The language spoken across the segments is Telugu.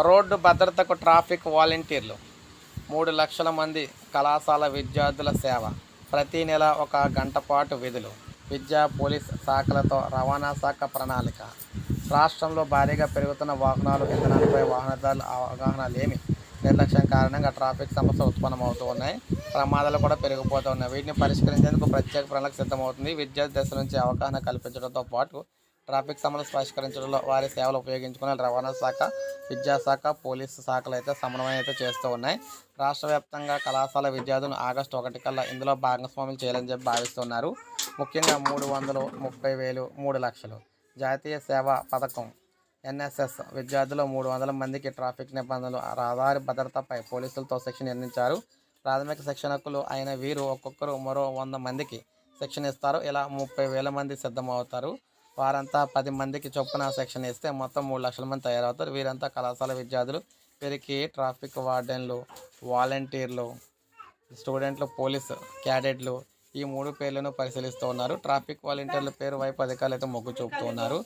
రోడ్డు భద్రతకు ట్రాఫిక్ వాలంటీర్లు. మూడు లక్షల మంది కళాశాల విద్యార్థుల సేవ. ప్రతి నెల ఒక గంట పాటు విధులు. విద్యా పోలీస్ శాఖలతో రవాణా శాఖ ప్రణాళిక. రాష్ట్రంలో భారీగా పెరుగుతున్న వాహనాలు ఇంధనాలపై వాహనదారుల అవగాహన లేమి నిర్లక్ష్యం కారణంగా ట్రాఫిక్ సమస్యలు ఉత్పన్నమవుతూ ఉన్నాయి. ప్రమాదాలు కూడా పెరిగిపోతూ ఉన్నాయి. వీటిని పరిష్కరించేందుకు ప్రత్యేక ప్రణాళిక సిద్ధమవుతుంది. విద్యార్థి దశ నుంచి అవగాహన కల్పించడంతో పాటు ట్రాఫిక్ సమస్యలు పరిష్కరించడంలో వారి సేవలు ఉపయోగించుకుని రవాణా శాఖ విద్యాశాఖ పోలీసు శాఖలు అయితే సమన్వయం అయితే చేస్తూ ఉన్నాయి. రాష్ట్ర వ్యాప్తంగా కళాశాల విద్యార్థులను ఆగస్టు ఒకటి కల్లా ఇందులో భాగస్వామ్యం చేయాలని చెప్పి భావిస్తున్నారు. ముఖ్యంగా మూడు వందలు ముప్పై వేలు మూడు లక్షలు. జాతీయ సేవా పథకం ఎన్ఎస్ఎస్ విద్యార్థులు మూడు వందల మందికి ట్రాఫిక్ నిబంధనలు రహదారి భద్రతపై పోలీసులతో శిక్షణ నిర్ణయించారు. ప్రాథమిక శిక్షణకులు అయిన వీరు ఒక్కొక్కరు మరో వంద మందికి శిక్షణ ఇస్తారు. ఇలా ముప్పై వేల మంది సిద్ధమవుతారు. వారంతా పది మందికి చొప్పున శిక్షణ ఇస్తే మొత్తం మూడు లక్షల మంది తయారవుతారు. వీరంతా కళాశాల విద్యార్థులు. వీరికి ట్రాఫిక్ వార్డెన్లు వాలంటీర్లు స్టూడెంట్లు పోలీసు క్యాడెట్లు ఈ మూడు పేర్లను పరిశీలిస్తూ ఉన్నారు. ట్రాఫిక్ వాలంటీర్ల పేరు వైపు అధికారులు అయితే మొగ్గు చూపుతూ ఉన్నారు.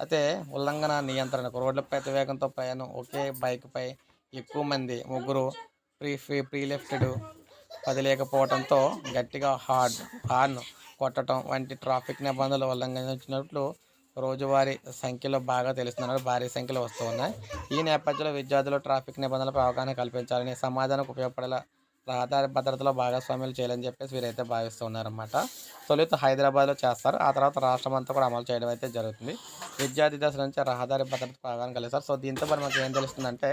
అయితే ఉల్లంఘన నియంత్రణకు రోడ్లపై అతివేగంతో ప్రయాణం ఒకే బైక్పై ఎక్కువ మంది ముగ్గురు ప్రీ ఫ్రీ ప్రీ లెఫ్టెడ్ పది లేకపోవడంతో గట్టిగా హార్డ్ హార్న్ కొట్టడం వంటి ట్రాఫిక్ నిబంధనలు ఉల్లంఘించినట్లు రోజువారీ సంఖ్యలో బాగా తెలుస్తున్నారు భారీ సంఖ్యలో వస్తూ ఉన్నాయి ఈ నేపథ్యంలో విద్యార్థులు ట్రాఫిక్ నిబంధనలపై అవగాహన కల్పించాలని సమాజానికి ఉపయోగపడేలా రహదారి భద్రతలో భాగస్వామ్యాలు చేయాలని చెప్పేసి వీరైతే భావిస్తున్నారనమాట తొలుత హైదరాబాద్లో చేస్తారు. ఆ తర్వాత రాష్ట్రం అంతా కూడా అమలు చేయడం అయితే జరుగుతుంది. విద్యార్థి దశ నుంచి రహదారి భద్రతకు అవగాహన కలిగిస్తారు సో దీంతో మరి మనకి ఏం తెలుస్తుందంటే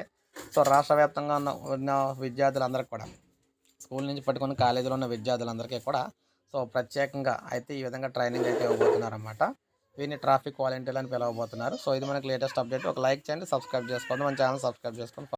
సో రాష్ట్ర వ్యాప్తంగా ఉన్న ఉన్న విద్యార్థులందరికీ కూడా స్కూల్ నుంచి పట్టుకుని కాలేజీలో ఉన్న విద్యార్థులందరికీ కూడా సో ప్రత్యేకంగా అయితే ఈ విధంగా ట్రైనింగ్ అయితే ఇవ్వబోతున్నారన్నమాట. వీని ట్రాఫిక్ వాలంటీర్లు అని పిలవబోతున్నారు. సో ఇది మనకి లేటెస్ట్ అప్డేట్ ఒక లైక్ చేయండి సబ్స్క్రైబ్ చేసుకోండి. మన ఛానల్ సబ్స్క్రైబ్ చేసుకోండి